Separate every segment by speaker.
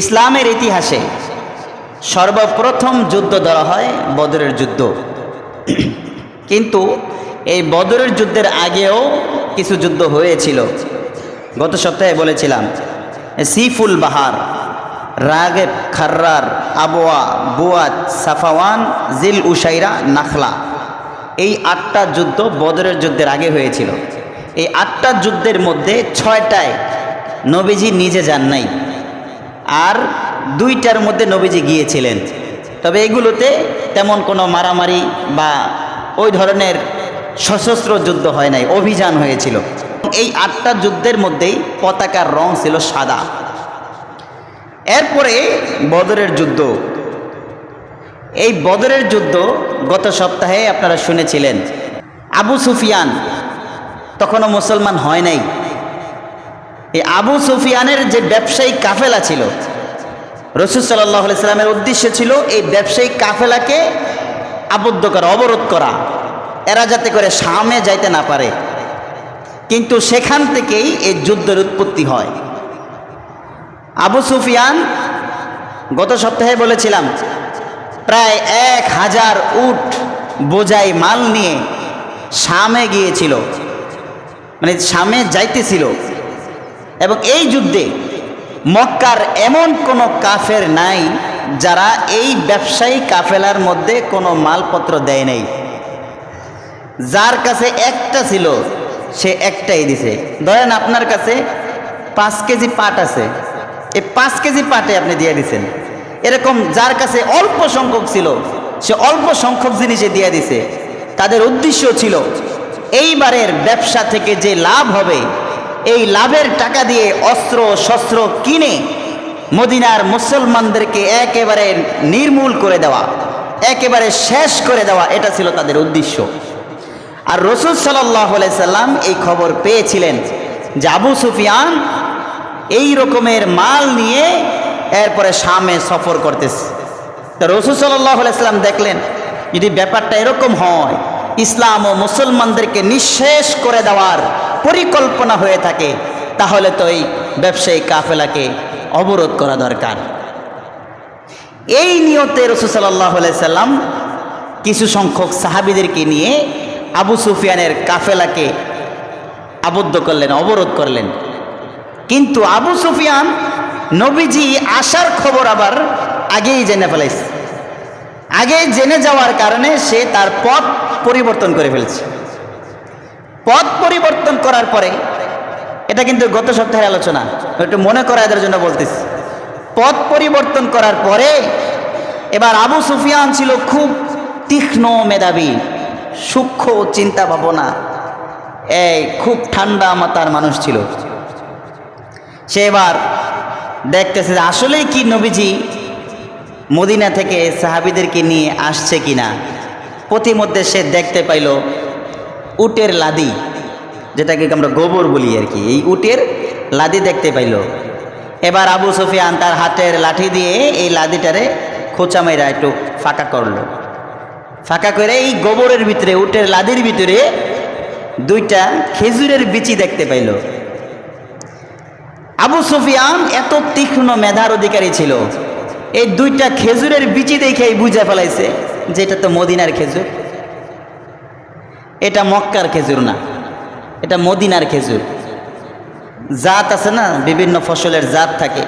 Speaker 1: ইসলামের ইতিহাসে সর্বপ্রথম যুদ্ধ ধরা হয় বদরের যুদ্ধ। কিন্তু এই বদরের যুদ্ধের আগেও কিছু যুদ্ধ হয়েছিল। গত সপ্তাহে বলেছিলাম, সিফুল বাহার, রাগেব, খার্রার আবোয়া বুয়াত, সাফাওয়ান, জিল উসাইরা নাখলা, এই আটটা যুদ্ধ বদরের যুদ্ধের আগে হয়েছিল। এই আটটা যুদ্ধের মধ্যে ছয়টায় নবীজি নিজে যান নাই। আর দুইটার মধ্যে নবীজি গিয়েছিলেন। তবে এগুলোতে তেমন কোনো মারামারি বা ওই ধরনের সশস্ত্র যুদ্ধ হয় নাই, অভিযান হয়েছিল। এই আটটা যুদ্ধের মধ্যেই পতাকার রং ছিল সাদা। এরপরে বদরের যুদ্ধ। এই বদরের যুদ্ধ গত সপ্তাহে আপনারা শুনেছিলেন। আবু সুফিয়ান তখনও মুসলমান হয় নাই। এই আবু সুফিয়ানের যে ব্যবসায়ী কাফেলা ছিল, রসুল সাল্লাহ উদ্দেশ্য ছিল এই ব্যবসায়ী কাফেলাকে আবদ্ধ করা, অবরোধ করা। এরা যাতে করে সামনে যাইতে না পারে। কিন্তু সেখান থেকেই এই যুদ্ধের উৎপত্তি হয়। আবু সুফিয়ান গত সপ্তাহে বলেছিলাম, প্রায় এক হাজার উট বোঝাই মাল নিয়ে সামে গিয়েছিল মানে সামে যাইতেছিল। এবং এই যুদ্ধে মক্কার এমন কোনো কাফের নাই যারা এই ব্যবসায়ী কাফেলার মধ্যে কোনো মালপত্র দেয় নাই। যার কাছে একটা ছিল, সে একটাই দিছে। ধরেন আপনার কাছে পাঁচ কেজি পাট আছে। এই পাঁচ কেজি পাটে আপনি দিয়ে দিছেন। এরকম যার কাছে অল্প সংখ্যক ছিল, সে অল্প সংখ্যক জিনিসে দিয়ে দিছে। তাদের উদ্দেশ্য ছিল, এইবারের ব্যবসা থেকে যে লাভ হবে এই লাভের টাকা দিয়ে অস্ত্র, শস্ত্র কিনে মদিনার মুসলমানদেরকে একেবারে নির্মূল করে দেওয়া, একেবারে শেষ করে দেওয়া, এটা ছিল তাদের উদ্দেশ্য। আর রসুল সাল্লাম এই খবর পেয়েছিলেন যে আবু সুফিয়ান এই রকমের মাল নিয়ে এরপরে সামনে সফর করতেছে। তো রসুল সাল্লাহ সাল্লাম দেখলেন, যদি ব্যাপারটা এরকম হয়, ইসলাম ও মুসলমানদেরকে নিঃশেষ করে দেওয়ার পরিকল্পনা হয়ে থাকে, তাহলে তো এই ব্যবসায়ী কাফেলাকে অবরোধ করা দরকার। এই নিয়তে রসুল সাল্লাহ সাল্লাম কিছু সংখ্যক সাহাবিদেরকে নিয়ে আবু সুফিয়ানের কাফেলাকে আবদ্ধ করলেন, অবরোধ করলেন। কিন্তু আবু সুফিয়ান নবীজি আসার খবর আবার আগেই জেনে ফেলাইছে আগে জেনে যাওয়ার কারণে সে তার পথ পরিবর্তন করে ফেলছে। পথ পরিবর্তন করার পরে, এটা কিন্তু গত সপ্তাহের আলোচনা, একটু মনে করা এদের জন্য বলতেছি। পথ পরিবর্তন করার পরে, এবার আবু সুফিয়ান ছিল খুব তীক্ষ্ণ মেধাবী, সূক্ষ্ম চিন্তা ভাবনা এই খুব ঠান্ডা মাতার মানুষ ছিল। সে এবার দেখতেছে যে আসলেই কি নবীজি মদিনা থেকে সাহাবিদেরকে নিয়ে আসছে কিনা। প্রতিমধ্যে সে দেখতে পাইল উটের লাদি, যেটাকে আমরা গোবর বলি আর কি। এই উটের লাদি দেখতে পাইল। এবার আবু সুফিয়ান তার হাতের লাঠি দিয়ে এই লাদিটারে খোঁচা মেরা একটু ফাঁকা করল। ফাঁকা করে এই গোবরের ভিতরে, উটের লাদির ভিতরে দুইটা খেজুরের বিচি দেখতে পাইল। আবু সুফিয়ান এত তীক্ষ্ণ মেধার অধিকারী ছিল। এই দুইটা খেজুরের বিচি দেখেই বুঝে ফেলাইছে যে এটা তো মদিনার খেজুর। এটা মক্কার খেজুর না, এটা মদিনার খেজুর। জাত আছে না, বিভিন্ন ফসলের জাত থাকে।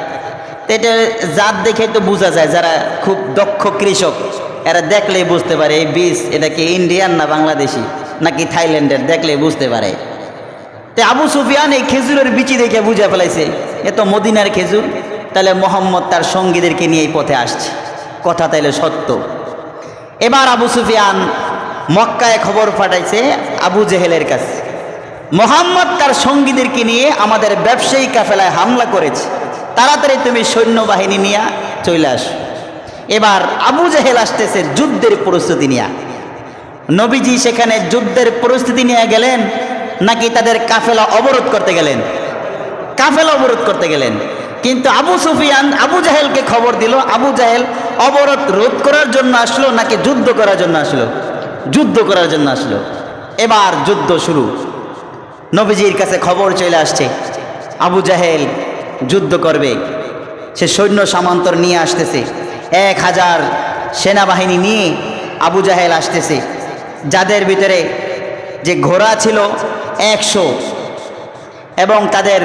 Speaker 1: তো এটা জাত দেখে তো বোঝা যায় যারা খুব দক্ষ কৃষক, এরা দেখলেই বুঝতে পারে এই বীজ এটা কি ইন্ডিয়ান না বাংলাদেশি, নাকি থাইল্যান্ডের দেখলে বুঝতে পারে। তো আবু সুফিয়ান এই খেজুরের বিচি দেখে বুঝে ফেলাইছে, এ তো মদিনার খেজুর, তাহলে মোহাম্মদ তার সঙ্গীদেরকে নিয়ে এই পথে আসছে। কথা তাইলে সত্য। এবার আবু সুফিয়ান মক্কায় খবর পাঠাইছে আবু জেহেলের কাছে। মোহাম্মদ তার সঙ্গীদেরকে নিয়ে আমাদের ব্যবসায়ী কাফেলায় হামলা করেছে। তাড়াতাড়ি তুমি সৈন্যবাহিনী নিয়ে চলে আস। এবার আবু জেহেল আসতেছে যুদ্ধের প্রস্তুতি নিয়ে। নবীজি সেখানে যুদ্ধের পরিস্থিতি নিয়ে গেলেন, নাকি তাদের কাফেলা অবরোধ করতে গেলেন? কাফেলা অবরোধ করতে গেলেন। কিন্তু আবু সুফিয়ান, আবু জাহেলকে খবর দিল, আবু জাহেল অবরোধ রোধ করার জন্য আসলো, নাকি যুদ্ধ করার জন্য আসলো? যুদ্ধ করার জন্য আসলো। এবার যুদ্ধ শুরু। নবীজির কাছে খবর চলে আসছে, আবু জাহেল যুদ্ধ করবে। সে সৈন্য সামান্তর নিয়ে আসতেছে। এক হাজার সেনাবাহিনী নিয়ে আবু জাহেল আসতেছে। যাদের ভিতরে যে ঘোড়া ছিল একশো এবং তাদের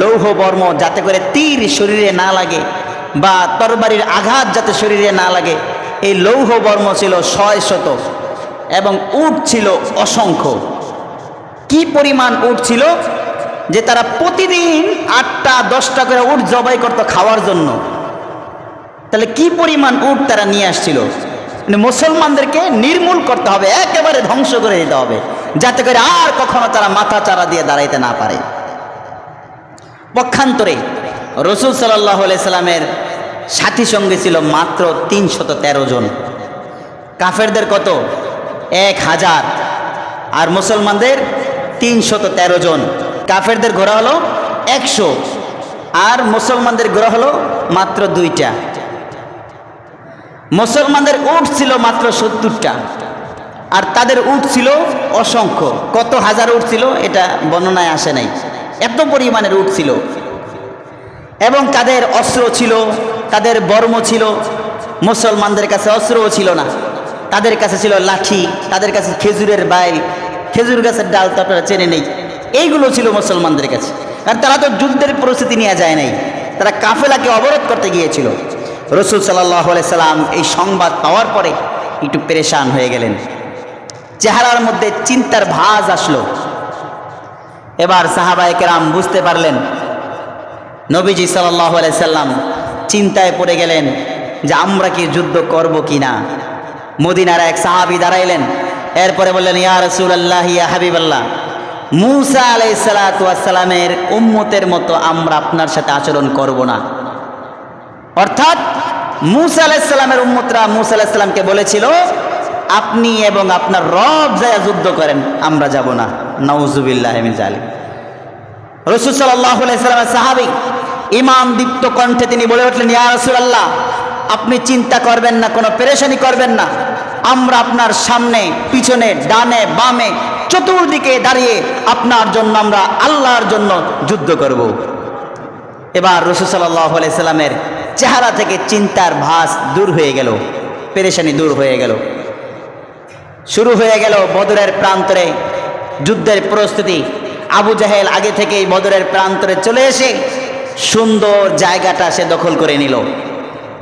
Speaker 1: লৌহ বর্ম যাতে করে তীর শরীরে না লাগে বা তরবারির আঘাত যাতে শরীরে না লাগে, এই লৌহ বর্ম ছিল ছয় শত। এবং উট ছিল অসংখ্য। কি পরিমাণ উট ছিল? যে তারা প্রতিদিন আটটা, দশটা করে উট জবাই করতো খাওয়ার জন্য। তাহলে কি পরিমাণ উট তারা নিয়ে আসছিল? মানে মুসলমানদেরকে নির্মূল করতে হবে, একেবারে ধ্বংস করে দিতে হবে, যাতে করে আর কখনো তারা মাথা চারা দিয়ে দাঁড়াইতে না পারে। পক্ষান্তরে রসুল সাল্লাহ সাল্লামের সাথী সঙ্গে ছিল মাত্র তিনশত তেরো জন। কাফেরদের কত? এক হাজার। আর মুসলমানদের তিনশত তেরো জন। কাফেরদের ঘোড়া হলো একশো। আর মুসলমানদের ঘোড়া হলো মাত্র দুইটা। মুসলমানদের উট ছিল মাত্র সত্তরটা। আর তাদের উট ছিল অসংখ্য। কত হাজার উট ছিল এটা বর্ণনায় আসে নাই। এত পরিমাণের উট ছিল। এবং তাদের অস্ত্র ছিল, তাদের বর্ম ছিল। মুসলমানদের কাছে অস্ত্রও ছিল না। তাদের কাছে ছিল লাঠি, তাদের কাছে খেজুরের বাইল, খেজুর গাছের ডাল তো আপনারা চেনে নেই। এইগুলো ছিল মুসলমানদের কাছে। আর তারা তো যুদ্ধের পরিস্থিতি নিয়ে যায় নাই। তারা কাফেলাকে অবরোধ করতে গিয়েছিল। রসুল সাল্লাহ সাল্লাম এই সংবাদ পাওয়ার পরে একটু পেরেশান হয়ে গেলেন। চেহারার মধ্যে চিন্তার ভাজ আসলো। এবার সাহাবায়ে কেরাম বুঝতে পারলেন, নবীজি সাল্লাহ সাল্লাম চিন্তায় পড়ে গেলেন যে আমরা কি যুদ্ধ করব কি না। মদিনার এক সাহাবি দাঁড়াইলেন। এরপরে বললেন, ইয়া রসুল আল্লাহ ইয়া হাবিবাল্লাহ, মুসা আলাই সালাতামের উম্মতের মতো আমরা আপনার সাথে আচরণ করব না। অর্থাৎ মুসা আলাইসাল্লামের উম্মতরা মুসা আলাইসাল্লামকে বলেছিল, আপনি এবং আপনার রব যায় যুদ্ধ করেন, আমরা যাব না। নওজুবিল্লাহ জালিম রসুল সাল্লাহ সাহাবি ইমাম দীপ্ত কণ্ঠে তিনি বলে উঠলেন, ইয়া রসুলাল্লাহ আপনি চিন্তা করবেন না, কোনো পেরেশানি করবেন না। আমরা আপনার সামনে, পিছনে, ডানে, বামে, চতুর্দিকে দাঁড়িয়ে আপনার জন্য আমরা আল্লাহর জন্য যুদ্ধ করব। এবার রসুল সাল্লাহ সাল্লামের চেহারা থেকে চিন্তার ভাস দূর হয়ে গেল, পেরেশানি দূর হয়ে গেল। শুরু হয়ে গেল বদরের প্রান্তরে, যুদ্ধের প্রস্তুতি। আবু জাহেল আগে থেকেই বদরের প্রান্তরে চলে এসে সুন্দর জায়গাটা সে দখল করে নিল।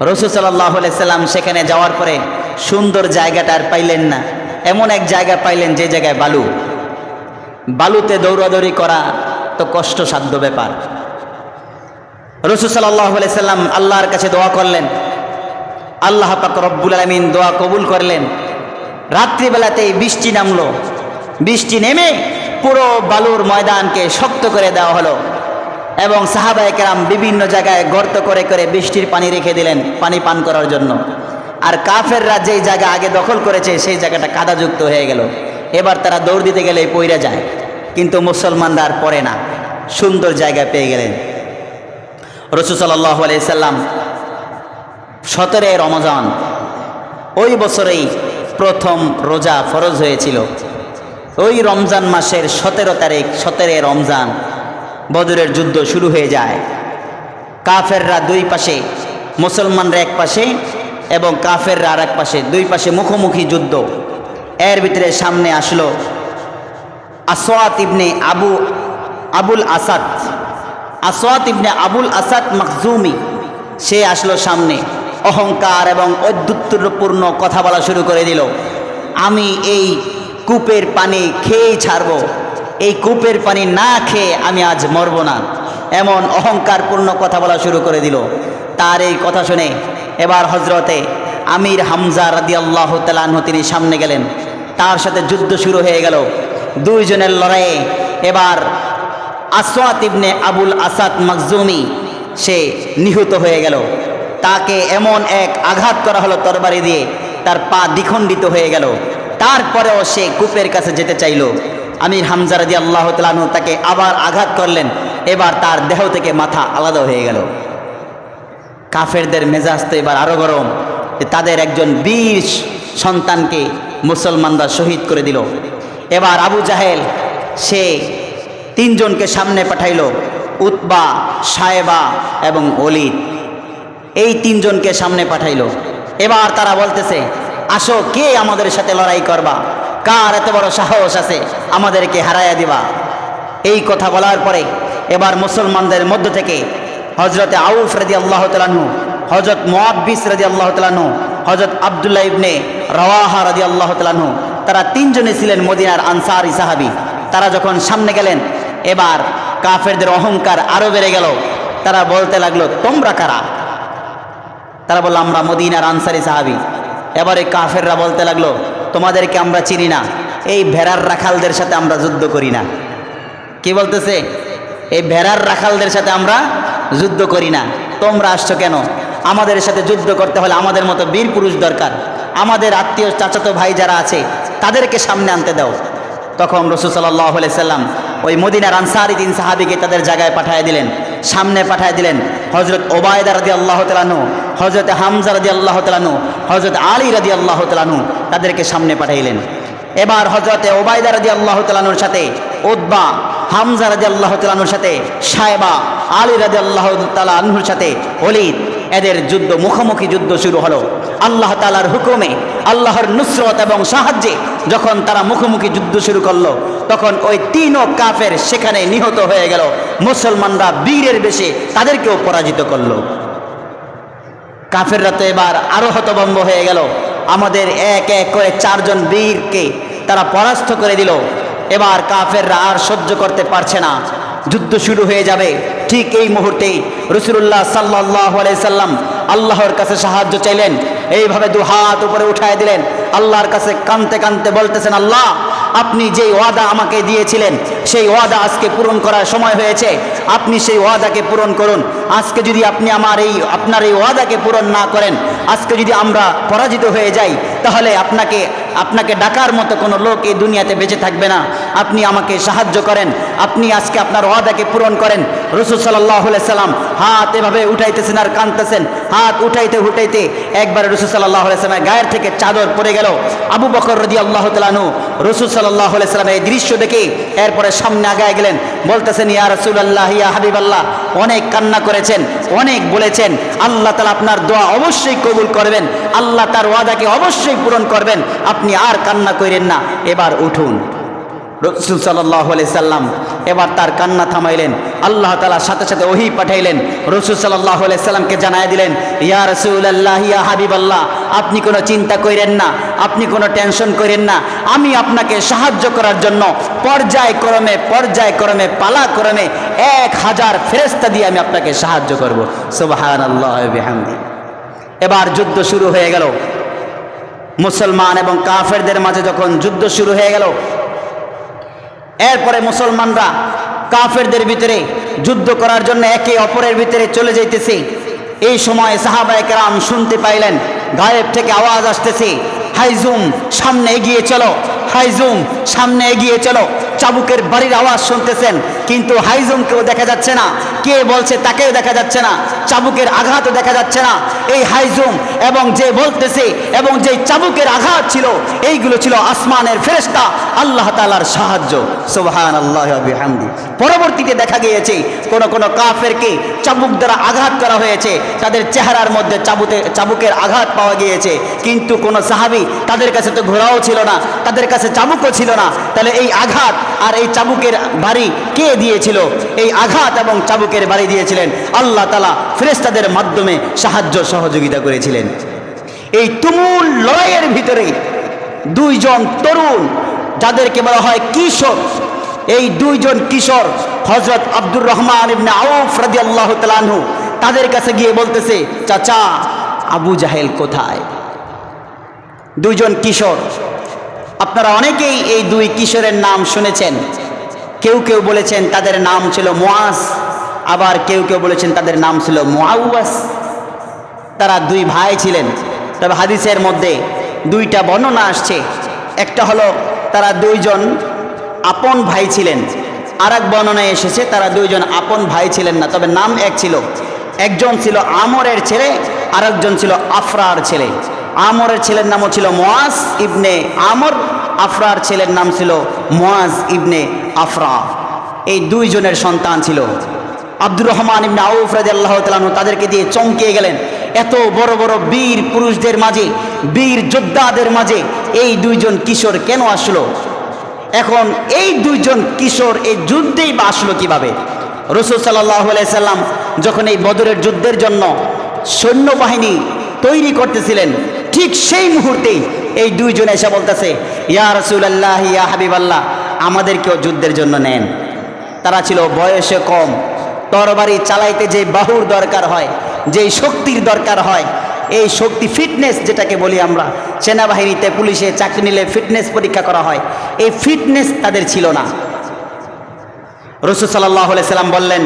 Speaker 1: রসুল সাল্লাহ সাল্লাম সেখানে যাওয়ার পরে সুন্দর জায়গাটা আর পাইলেন না। এমন এক জায়গা পাইলেন যে জায়গায় বালু। বালুতে দৌড়াদৌড়ি করা তো কষ্টসাধ্য ব্যাপার। রসুল সাল্লাহ সাল্লাম আল্লাহর কাছে দোয়া করলেন। আল্লাহ পাক রব্বুল আলমিন দোয়া কবুল করলেন। রাত্রিবেলাতেই বৃষ্টি নামলো। বৃষ্টি নেমে পুরো বালুর ময়দানকে শক্ত করে দেওয়া হলো। এবং সাহাবায় কেরাম বিভিন্ন জায়গায় গর্ত করে করে বৃষ্টির পানি রেখে দিলেন, পানি পান করার জন্য। আর কাফেররা যেই জায়গা আগে দখল করেছে, সেই জায়গাটা কাদাযুক্ত হয়ে গেল। এবার তারা দৌড় দিতে গেলে পইরা যায়, কিন্তু মুসলমানরা আর পড়ে না। সুন্দর জায়গা পেয়ে গেলেন। রসুল সাল্লাহ সাল্লাম সতেরো রমজান, ওই বছরেই প্রথম রোজা ফরজ হয়েছিল। ওই রমজান মাসের সতেরো তারিখ সতেরো রমজান বদরের যুদ্ধ শুরু হয়ে যায়। কাফেররা দুই পাশে, মুসলমানরা এক পাশে এবং কাফেররা আর এক পাশে, দুই পাশে মুখোমুখি যুদ্ধ। এর ভিতরে সামনে আসলো আসোয়াত ইবনে আবু, আবুল আসাদ। আসোয়াত ইবনে আবুল আসাদ মখজুমি, সে আসলো সামনে, অহংকার এবং ঐদ্যুত্বপূর্ণ কথা বলা শুরু করে দিল। আমি এই কূপের পানি খেয়েই ছাড়ব। এই কূপের পানি না খেয়ে আমি আজ মরব না। এমন অহংকারপূর্ণ কথা বলা শুরু করে দিল। তার এই কথা শুনে এবার হজরতে আমির হামজা রাদি আল্লাহ তালাহ তিনি সামনে গেলেন। তার সাথে যুদ্ধ শুরু হয়ে গেল। দুইজনের লড়াইয়ে এবার আসওয়াত ইবনে আবুল আসাদ মখজুমি সে নিহত হয়ে গেল। তাকে এমন এক আঘাত করা হলো তরবারি দিয়ে তার পা দ্বিখণ্ডিত হয়ে গেল। তারপরেও সে কূপের কাছে যেতে চাইল। আমির হামজা রাজি আল্লাহ তালু তাকে আবার আঘাত করলেন। এবার তার দেহ থেকে মাথা আলাদা হয়ে গেল। কাফেরদের মেজাজ তো এবার আরও গরম। তাদের একজন বীর সন্তানকে মুসলমানরা শহীদ করে দিল। এবার আবু জাহেল, সে তিনজনকে সামনে পাঠাইল, উতবা সাহেবা এবং অলিদ এই তিনজনকে সামনে পাঠাইলো। এবার তারা বলতেছে, আসো, কে আমাদের সাথে লড়াই করবা? কার এত বড় সাহস আছে? আমাদেরকে হারাইয়া দিবা। এই কথা বলার পরে এবার মুসলমানদের মধ্য থেকে হজরতে আউফ রাজি আল্লাহ তালাহু হজরত মোয়াব্বিস রাজি আল্লাহ তালাহু হজরত আবদুল্লাহ ইবনে রওয়াহা রাজি আল্লাহ তালাহু তারা তিনজনে ছিলেন মদিনার আনসার সাহাবি। তারা যখন সামনে গেলেন, এবার কাফেরদের অহংকার আরও বেড়ে গেল। তারা বলতে লাগল, তোমরা কারা? তারা বলল, আমরা মদিনার আনসারি সাহাবি। এবারে কাফেররা বলতে লাগল তোমাদেরকে আমরা চিনি না। এই ভেড়ার রাখালদের সাথে আমরা যুদ্ধ করি না। কি বলতেছে? এই ভেড়ার রাখালদের সাথে আমরা যুদ্ধ করি না। তোমরা আসছো কেন? আমাদের সাথে যুদ্ধ করতে হলে আমাদের মতো বীর পুরুষ দরকার। আমাদের আত্মীয় চাচাতো ভাই যারা আছে, তাদেরকে সামনে আনতে দাও। তখন রসুল সাল্লাহ সাল্লাম ওই মদিনার আনসারি সাহাবিকে তাদের জায়গায় পাঠিয়ে দিলেন। সামনে পাঠিয়ে দিলেন। হজরত ওবায়দা রাদি আল্লাহ তালানু হজরত হামজা রাদি আল্লাহ তালানু হজরত আলী রাদি আল্লাহ তালানু তাদেরকে সামনে পাঠাইলেন। এবার হজরতে ওবায়দা রাদি আল্লাহ তালানুর সাথে উদ্বা হামজা রাজি আল্লাহ তালানুর সাথে সাহেবা আলী রাজি আল্লাহ তালাহুর সাথে অলিদ এদের যুদ্ধ মুখোমুখি যুদ্ধ শুরু হলো। আল্লাহ তালার হুকুমে আল্লাহর নুসরত এবং সাহায্যে যখন তারা মুখোমুখি যুদ্ধ শুরু করল, তখন ওই তিনও কাফের সেখানে নিহত হয়ে গেল। মুসলমানরা বীরের বেশে তাদেরকেও পরাজিত করল। কাফেররা তো এবার আরও হতভম্ব হয়ে গেল। আমাদের এক এক করে চারজন বীরকে তারা পরাস্ত করে দিল। এবার কাফেররা আর সহ্য করতে পারছে না। যুদ্ধ শুরু হয়ে যাবে। ঠিক এই মুহূর্তেই রসুল্লাহ সাল্লাহ সাল্লাম আল্লাহর কাছে সাহায্য চাইলেন। এইভাবে দু হাত উপরে উঠায় দিলেন। আল্লাহর কাছে কানতে কানতে বলতেছেন, আল্লাহ, আপনি যেই ওয়াদা আমাকে দিয়েছিলেন, সেই ওয়াদা আজকে পূরণ করার সময় হয়েছে। আপনি সেই ওয়াদাকে পূরণ করুন। আজকে যদি আপনি আমার এই, আপনার এই ওয়াদাকে পূরণ না করেন, আজকে যদি আমরা পরাজিত হয়ে যাই, তাহলে আপনাকে আপনাকে ডাকার মতো কোনো লোক এই দুনিয়াতে বেঁচে থাকবে না। আপনি আমাকে সাহায্য করেন। আপনি আজকে আপনার ওয়াদাকে পূরণ করেন। রসুল সাল্লাহ সাল্লাম হাত এভাবে উঠাইতেছেন আর কানতেছেন হাত উঠাইতে উঠাইতে একবার রসুল সাল্লাহ সাল্লামের গায়ের থেকে চাদর পরে গেল। আবু বকর রদি আল্লাহ তালানু রসুল সাল্লাহ সাল্লাম এই দৃশ্য দেখে এরপরে সামনে আগায় গেলেন। বলতেছেন, ইয়া রসুল আল্লাহ ইয়া হাবিব আল্লাহ অনেক কান্না করেছেন, অনেক বলেছেন। আল্লাহ তালা আপনার দোয়া অবশ্যই কবুল করবেন। আল্লাহ তার ওয়াদাকে অবশ্যই পূরণ করবেন। আপনি আর কান্না করেন না। এবার উঠুন। রসুল সাল্লাহ আলি সাল্লাম এবার তার কান্না থামাইলেন। আল্লাহ তালার সাথে সাথে ওহি পাঠাইলেন। রসুল সাল্লাহ আলি সাল্লামকে জানাই দিলেন, ইয়া রসুল আল্লাহ ইয়া হাবিব আল্লাহ আপনি কোনো চিন্তা করেন না, আপনি কোনো টেনশন করেন না। আমি আপনাকে সাহায্য করার জন্য পর্যায়ক্রমে পর্যায়ক্রমে, পালাক্রমে এক হাজার ফেরেস্তা দিয়ে আমি আপনাকে সাহায্য করব। সুবাহান আল্লাহ এবার যুদ্ধ শুরু হয়ে গেল। মুসলমান এবং কাফেরদের মাঝে যখন যুদ্ধ শুরু হয়ে গেল এরপরে মুসলমানরা কাফেরদের ভিতরে যুদ্ধ করার জন্য একে অপরের ভিতরে চলে যাইতেছে। এই সময় সাহাবায় কেরাম শুনতে পাইলেন, গায়েব থেকে আওয়াজ আসতেছে হাইজুম সামনে এগিয়ে চলো হাইজুম সামনে এগিয়ে চলো। চাবুকের বাড়ির আওয়াজ শুনতেছেন কিন্তু হাইজুমকেও দেখা যাচ্ছে না। কে বলছে তাকেও দেখা যাচ্ছে না। চাবুকের আঘাতও দেখা যাচ্ছে না। এই হাইজুম এবং যে বলতেছে এবং যে চাবুকের আঘাত ছিল, এইগুলো ছিল আসমানের ফেরেস্তা আল্লাহ তালার সাহায্য। সোহান আল্লাহ হামদি পরবর্তীতে দেখা গিয়েছে, কোন কোন কাফেরকে চাবুক দ্বারা আঘাত করা হয়েছে। তাদের চেহারার মধ্যে চাবুতে, চাবুকের আঘাত পাওয়া গিয়েছে। কিন্তু কোন সাহাবি তাদের কাছে তো ঘোড়াও ছিল না, তাদের কাছে চাবুকও ছিল না। তাহলে এই আঘাত আর এই চাবুকের বাড়ি কে দিয়েছিল, এই আঘাত এবং চাবুকের বাড়ি দিয়েছিলেন। আল্লাহ তালা ফেরেস্তাদের মাধ্যমে সাহায্য সহযোগিতা করেছিলেন। এই তুমুল লড়াইয়ের ভিতরে দুইজন তরুণ, যাদেরকে বলা হয় কিশোর, এই দুইজন কিশোর হজরত আব্দুর রহমান ইবনে আউফ রাদি আল্লাহ তালানহু তাদের কাছে গিয়ে বলতেছে, চাচা, আবু জাহেল কোথায়? দুইজন কিশোর। আপনারা অনেকেই এই দুই কিশোরের নাম শুনেছেন। কেউ কেউ বলেছেন তাদের নাম ছিল মোয়াস আবার কেউ কেউ বলেছেন তাদের নাম ছিল মোয়াউয়াস তারা দুই ভাই ছিলেন। তবে হাদিসের মধ্যে দুইটা বর্ণনা আসছে। একটা হলো তারা দুইজন আপন ভাই ছিলেন। আর এক বর্ণনায় এসেছে তারা দুইজন আপন ভাই ছিলেন না, তবে নাম এক ছিল। একজন ছিল আমরের ছেলে আর একজন ছিল আফরার ছেলে। আমরের ছেলের নামও ছিল মোয়াস ইবনে আমর, আফরার ছেলের নাম ছিল মোয়াজ ইবনে আফরা। এই দুইজনের সন্তান ছিল। আব্দুর রহমান ইবনে আউফ রাজি আল্লাহ তালানু তাদেরকে দিয়ে চমকে গেলেন। এত বড় বড় বীর পুরুষদের মাঝে, বীর যোদ্ধাদের মাঝে এই দুইজন কিশোর কেন আসলো? এখন এই দুইজন কিশোর এই যুদ্ধেই বা আসলো কীভাবে? রসুল সাল্লাহ সাল্লাম যখন এই বদরের যুদ্ধের জন্য সৈন্যবাহিনী তৈরি করতেছিলেন, ঠিক সেই মুহূর্তেই এই দুইজন এসে বলতেছে, ইয়া রসুল্লাহ ইয়া হাবিবাল্লাহ, আমাদেরকেও যুদ্ধের জন্য নেন। তারা ছিল বয়সে কম, তরবারি চালাইতে যে বাহুর দরকার হয়, যেই শক্তির দরকার হয়, এই শক্তি ফিটনেস যেটাকে বলি আমরা, সেনাবাহিনীতে পুলিশে চাকরি নিলে ফিটনেস পরীক্ষা করা হয়, এই ফিটনেস তাদের ছিল না। রসুল সাল্লাহ সাল্লাম বললেন,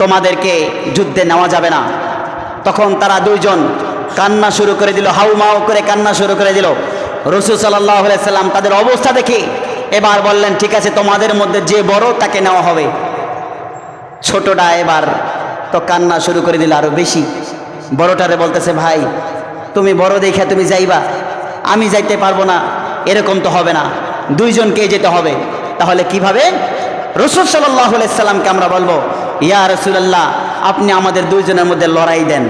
Speaker 1: তোমাদেরকে যুদ্ধে নেওয়া যাবে না। তখন তারা দুইজন কান্না শুরু করে দিল হাউ মাউ করে কান্না শুরু করে দিল। রসুল সাল্লাহ সাল্লাম তাদের অবস্থা দেখে এবার বললেন, ঠিক আছে, তোমাদের মধ্যে যে বড় তাকে নেওয়া হবে। ছোটটা এবার তো কান্না শুরু করে দিল আরও বেশি। বড়টারে বলতেছে, ভাই, তুমি বড় দেখে তুমি যাইবা। আমি যাইতে পারব না, এরকম তো হবে না। দুইজনকে যেতে হবে। তাহলে কীভাবে? রসুল সাল্লাহ সাল্লামকে আমরা বলব, ইয়া রসুলাল্লাহ, আপনি আমাদের দুইজনের মধ্যে লড়াই দেন।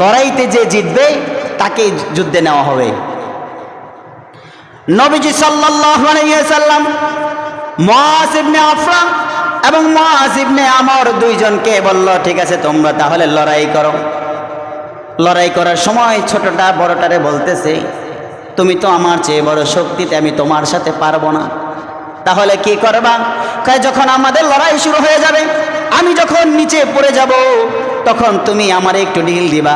Speaker 1: লড়াইতে যে জিতবে, তাকে যুদ্ধে নেওয়া হবে। নবীজি সাল্লাম মুআজ ইবনে আফরা এবং মুআজ ইবনে আমর দুইজনকে বলল, ঠিক আছে, তোমরা তাহলে লড়াই করো। লড়াই করার সময় ছোটটা বড়টারে বলতেছে, তুমি তো আমার চেয়ে বড় শক্তিতে আমি তোমার সাথে পারব না। তাহলে কি করবা? যখন আমাদের লড়াই শুরু হয়ে যাবে আমি যখন নিচে পড়ে যাব, তখন তুমি আমার একটু ঢিল দিবা।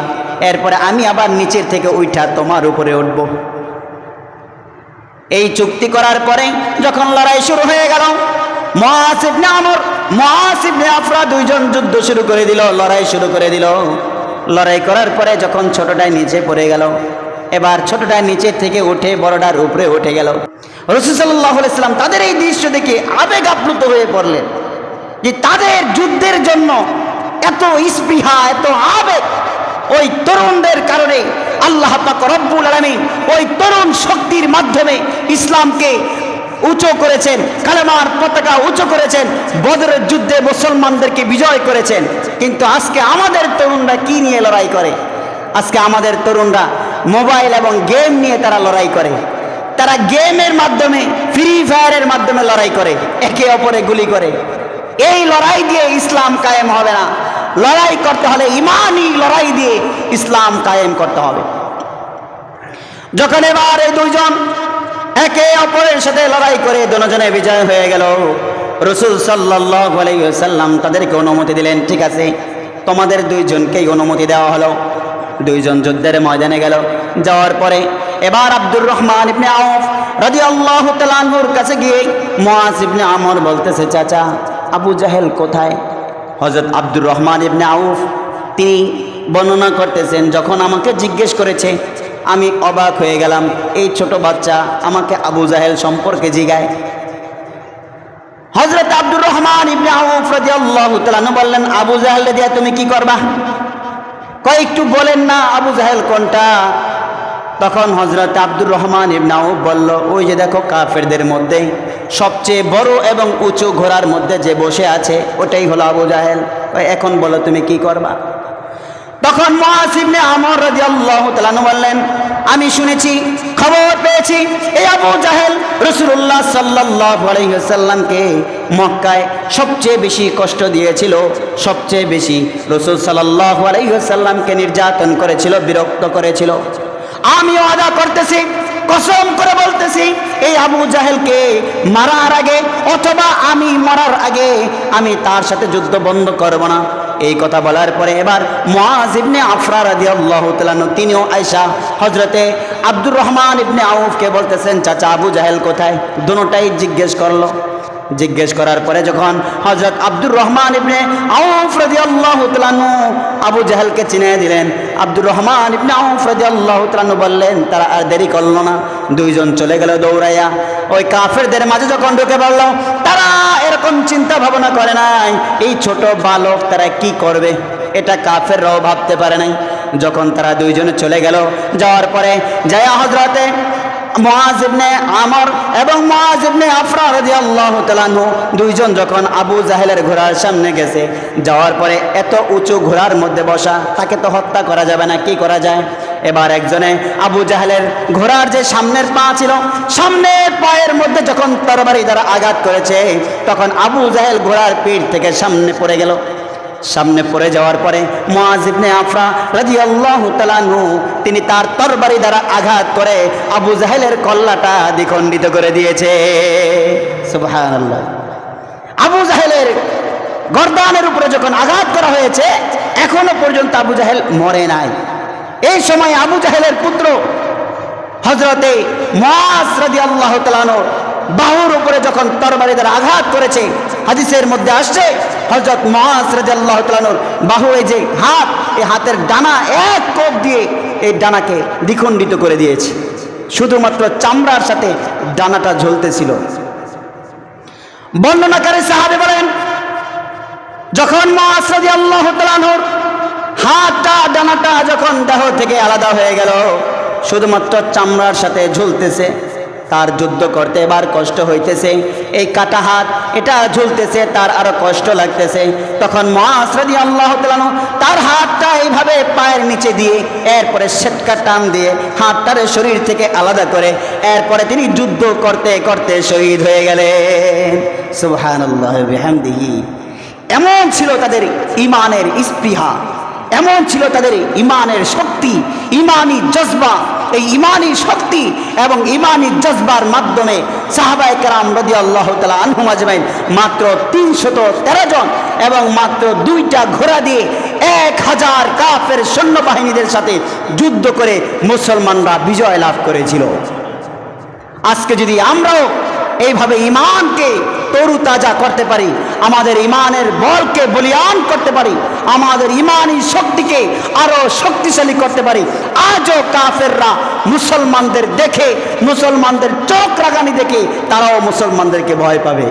Speaker 1: এরপরে আমি আবার নিচের থেকে উঠা তোমার উপরে উঠবো। এই চুক্তি করার পরে যখন লড়াই শুরু হয়ে গেল মহাসিবনে আমর মহাসিবনে আফরা দুইজন যুদ্ধ শুরু করে দিল, লড়াই শুরু করে দিল। লড়াই করার পরে যখন ছোটটাই নিচে পড়ে গেল, এবার ছোটটার নিচে থেকে উঠে বড়টার উপরে উঠে গেল। রসুসাল্লাহ সাল্লাম তাদের এই দৃশ্য দেখে আবেগ আপ্লুত হয়ে পড়লেন। যে তাদের যুদ্ধের জন্য এত স্পৃহা, এত আবেগ ওই তরুণদের কারণে আল্লাহ রব্বুল আলামিন ওই তরুণ শক্তির মাধ্যমে ইসলামকে উঁচু করেছেন, কালেমার পতাকা উঁচু করেছেন, বদরের যুদ্ধে মুসলমানদেরকে বিজয় করেছেন। কিন্তু আজকে আমাদের তরুণরা কি নিয়ে লড়াই করে? আজকে আমাদের তরুণরা মোবাইল এবং গেম নিয়ে তারা লড়াই করে। তারা গেমের মাধ্যমে, ফ্রি ফায়ারের মাধ্যমে লড়াই করে, একে অপরে গুলি করে। এই লড়াই দিয়ে ইসলাম কায়েম হবে না। লড়াই করতে হলে ইমানই লড়াই দিয়ে ইসলাম কায়েম করতে হবে। যখন এবার এই দুইজন একে অপরের সাথে লড়াই করে দুজনে বিজয় হয়ে গেল, রসুল সাল্লাম তাদেরকে অনুমতি দিলেন, ঠিক আছে, তোমাদের দুইজনকেই অনুমতি দেওয়া হলো। দুইজন যুদ্ধের ময়দানে গেল। যাওয়ার পরে এবার আব্দুর রহমান ইবনে আউফ রাজি আল্লাহ কাছে গিয়ে মোয়াজ ইবনে আমর বলতেছে, চাচা আবু জাহেল কোথায়? হজরত আব্দুর রহমান ইবনে আউফ। তিনি বর্ণনা করতেছেন, যখন আমাকে জিজ্ঞেস করেছে, আমি অবাক হয়ে গেলাম, এই ছোট বাচ্চা আমাকে আবু জাহেল সম্পর্কে জিগায়। হজরত আব্দুর রহমান ইবনে আউফ রাদিয়াল্লাহু তাআলা বললেন, আবু জাহেল দিয়া তুমি কি করবা? কয়, একটু বলেন না, আবু জাহেল কোনটা? তখন হজরত আব্দুর রহমান ইবনে আউফ বলল, ওই যে দেখো কাফেরদের মধ্যে সবচেয়ে বড় এবং উঁচু ঘোড়ার মধ্যে যে বসে আছে, ওটাই হলো আবু জাহেল। এখন বলো তুমি কি করবা? তখন মহাসিবনে আমর রাজি আল্লাহ তালানু বললেন, আমি শুনেছি, খবর পেয়েছি, এই আবু জাহেল রসুল্লাহ সাল্লাহ আলহিহাল্লামকে মক্কায় সবচেয়ে বেশি কষ্ট দিয়েছিল, সবচেয়ে বেশি। রসুল সাল্লাহ আলহিহাল্লামকে নির্যাতন করেছিল, বিরক্ত করেছিল। আমিও আদা করতেছি, কসম করে বলতেছি, এই আবু জাহেলকে মারার আগে অথবা আমি মরার আগে আমি তার সাথে যুদ্ধ বন্ধ করব না। এই কথা বলার পরে এবার মুআজ ইবনে আফরা রাদিয়াল্লাহু তাআলা তিনিও আয়েশা হজরতে আব্দুর রহমান ইবনে আউফকে বলতেছেন, চাচা আবু জাহেল কোথায়? দুটোটাই জিজ্ঞেস করল। জিজ্ঞেস করার পরে যখন হজরত আব্দুর রহমান ইবনে আউফ আল্লাহ তাআলা আবু জাহেলকে চিনে দিলেন, আব্দুর রহমান ইবনে আউফ রাদিয়াল্লাহু তাআলা বললেন, তারা আর দেরি করল না, দুইজন চলে গেল দৌড়াইয়া। ওই কাফেরদের মাঝে যখন ঢুকে পড়ল, তারা এরকম চিন্তা ভাবনা করে নাই, এই ছোট বালক তারা কি করবে? এটা কাফেররাও ভাবতে পারে নাই। যখন তারা দুইজনে চলে গেল, যাওয়ার পরে জয়া হজরতে মুআজ ইবনে আমর এবং মুআজ ইবনে আফরা রাদিয়াল্লাহু তাআলা আনহু দুইজন যখন আবু জাহেলের ঘোড়ার সামনে গেছে, যাওয়ার পরে এত উঁচু ঘোড়ার মধ্যে বসা, তাকে তো হত্যা করা যাবে না, কি করা যায়? এবার একজনে আবু জাহেলের ঘোড়ার যে সামনের পা ছিল, সামনের পায়ের মধ্যে যখন তরবারি দ্বারা আঘাত করেছে, তখন আবু জাহেল ঘোড়ার পিঠ থেকে সামনে পড়ে গেল। সামনে পড়ে যাওয়ার পরে মুআজিবনে আফরা রাদিয়াল্লাহু তাআলাহু তিনি তার তরবারি দ্বারা আঘাত করে আবু জাহেলের কল্লাটা দ্বিখণ্ডিত করে দিয়েছে। আবু জাহেলের গর্দানের উপরে যখন আঘাত করা হয়েছে, এখনও পর্যন্ত আবু জাহেল মরে নাই। এই সময় আবু জাহেলের পুত্র হজরতে মাস রাদি আল্লাহ তালানোর বাহুর উপরে যখন তরবারি দ্বারা আঘাত করেছে, হাদিসের মধ্যে আসছে হজরত মাস রাজি আল্লাহ বাহু এই যে হাত, এই হাতের ডানা এক কোপ দিয়ে এই ডানাকে দ্বিখণ্ডিত করে দিয়েছে। শুধুমাত্র চামড়ার সাথে ডানাটা ঝুলতেছিল। বর্ণনাকারী সাহাবে বলেন, যখন মাস রাজি আল্লাহ তালানোর হাতটা, ডানাটা যখন দেহ থেকে আলাদা হয়ে গেল, শুধুমাত্র চামড়ার সাথে ঝুলতেছে তার যুদ্ধ করতে এবার কষ্ট হইতেছে। এই কাটা হাত, এটা ঝুলতেছে, তার আরও কষ্ট লাগতেছে। তখন মহাসরাদি আল্লাহ তালানো তার হাতটা এইভাবে পায়ের নিচে দিয়ে এরপরে সেটকা টান দিয়ে হাতটারে শরীর থেকে আলাদা করে এরপরে তিনি যুদ্ধ করতে করতে শহীদ হয়ে গেলেন। সুবহান আল্লাহ এমন ছিল তাদের ইমানের স্পৃহা, এমন ছিল তাদের ইমানের শক্তি, ইমানি জজবা। এই ইমানি শক্তি এবং ইমানি জজবার মাধ্যমে সাহাবাই কারাম রদি আল্লাহ তালা আনহুমাজমাইন মাত্র তিনশত তেরো জন এবং মাত্র দুইটা ঘোড়া দিয়ে এক হাজার কাফের সৈন্যবাহিনীদের সাথে যুদ্ধ করে মুসলমানরা বিজয় লাভ করেছিল। আজকে যদি আমরাও এইভাবে ইমানকে তরুতাজা করতে পারি, আমাদের ইমানের বলকে বলিয়ান করতে পারি, আমাদের ইমানি শক্তিকে আরও শক্তিশালী করতে পারি। আজও কাফেররা মুসলমানদের দেখে, মুসলমানদের চোখ রাগানি দেখে, তারাও মুসলমানদেরকে ভয় পাবে।